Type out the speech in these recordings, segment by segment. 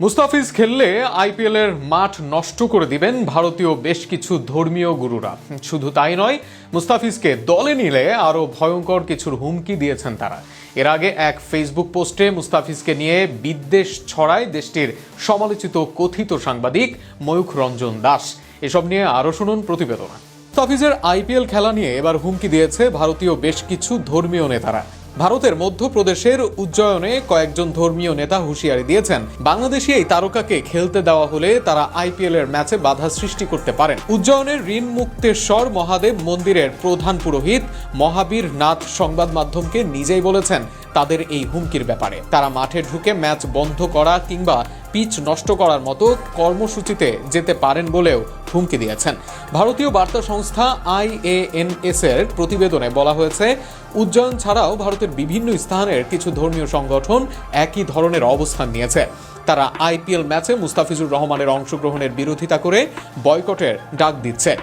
মুস্তাফিজ খেললে আইপিএল এর মাঠ নষ্ট করে দিবেন ভারতীয় বেশ কিছু ধর্মীয় গুরুরা। শুধু তাই নয়, মুস্তাফিজকে দলে নিলে আরও ভয়ঙ্কর কিছুর হুমকি দিয়েছেন তারা। এর আগে এক ফেসবুক পোস্টে মুস্তাফিজকে নিয়ে বিদ্বেষ ছড়ায় দেশটির সমালোচিত কথিত সাংবাদিক ময়ূখ রঞ্জন দাস। এসব নিয়ে আরও শুনুন প্রতিবেদনা। মুস্তাফিজের আইপিএল খেলা নিয়ে এবার হুমকি দিয়েছে ভারতীয় বেশ কিছু ধর্মীয় নেতারা। ভারতের মধ্যপ্রদেশের উজ্জয়নে কয়েকজন ধর্মীয় নেতা হুঁশিয়ারি দিয়েছেন। বাংলাদেশি এই তারকাকে খেলতে দেওয়া হলে তারা আইপিএল এর ম্যাচে বাধা সৃষ্টি করতে পারেন। উজ্জয়নের ঋণ মুক্তেশ্বর মহাদেব মন্দিরের প্রধান পুরোহিত মহাবীর নাথ সংবাদ মাধ্যমকে নিজেই বলেছেন তাদের এই হুমকির ব্যাপারে। তারা মাঠে ঢুকে ম্যাচ বন্ধ করা কিংবা পিচ নষ্ট করার মতো কর্মসূচিতে যেতে পারেন বলেও হুমকি দিয়েছেন। ভারতীয় বার্তা সংস্থা আইএএনএস এর প্রতিবেদনে বলা হয়েছে উজ্জয়ন ছাড়াও ভারতের বিভিন্ন স্থানের কিছু ধর্মীয় সংগঠন একই ধরনের অবস্থান নিয়েছে। তারা আইপিএল ম্যাচে মুস্তাফিজুর রহমানের অংশগ্রহণের বিরোধিতা করে বয়কটের ডাক দিচ্ছে।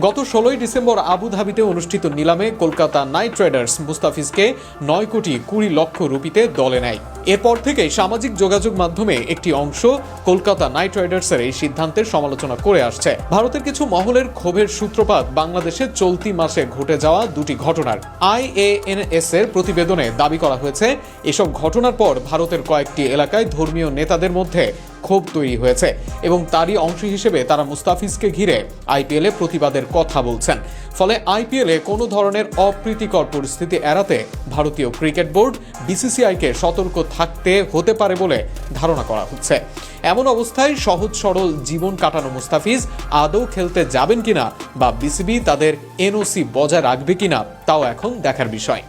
গত ষোলোই ডিসেম্বর আবুধাবিতে অনুষ্ঠিত নিলামে কলকাতা নাইট রাইডার্স মুস্তাফিজকে নয় কোটি কুড়ি লক্ষ রুপিতে দলে নেয়। এরপর থেকে সামাজিক যোগাযোগ মাধ্যমে একটি অংশ কলকাতা নাইট রাইডার্সের এই সিদ্ধান্তের সমালোচনা করে আসছে। ভারতের কিছু মহলের ক্ষোভের সূত্রপাত বাংলাদেশে চলতি মাসে ঘটে যাওয়া দুটি ঘটনার। আইএএনএস এর প্রতিবেদনে দাবি করা হয়েছে, এসব ঘটনার পর ভারতের কয়েকটি এলাকায় ধর্মীয় নেতাদের মধ্যে ক্ষোভ তৈরি হয়েছে এবং তারই অংশ হিসেবে তারা মুস্তাফিজকে ঘিরে আইপিএলে প্রতিবাদের কথা বলছেন। ফলে আইপিএলে কোনো ধরনের অপ্রীতিকর পরিস্থিতি এড়াতে ভারতীয় ক্রিকেট বোর্ড বিসিসিআইকে সতর্ক থাকতে হতে পারে বলে ধারণা করা হচ্ছে। এমন অবস্থায় সহজ সরল জীবন কাটানো মুস্তাফিজ আদৌ খেলতে যাবেন কিনা বা বিসিবি তাদের এনওসি বজায় রাখবে কিনা তাও এখন দেখার বিষয়।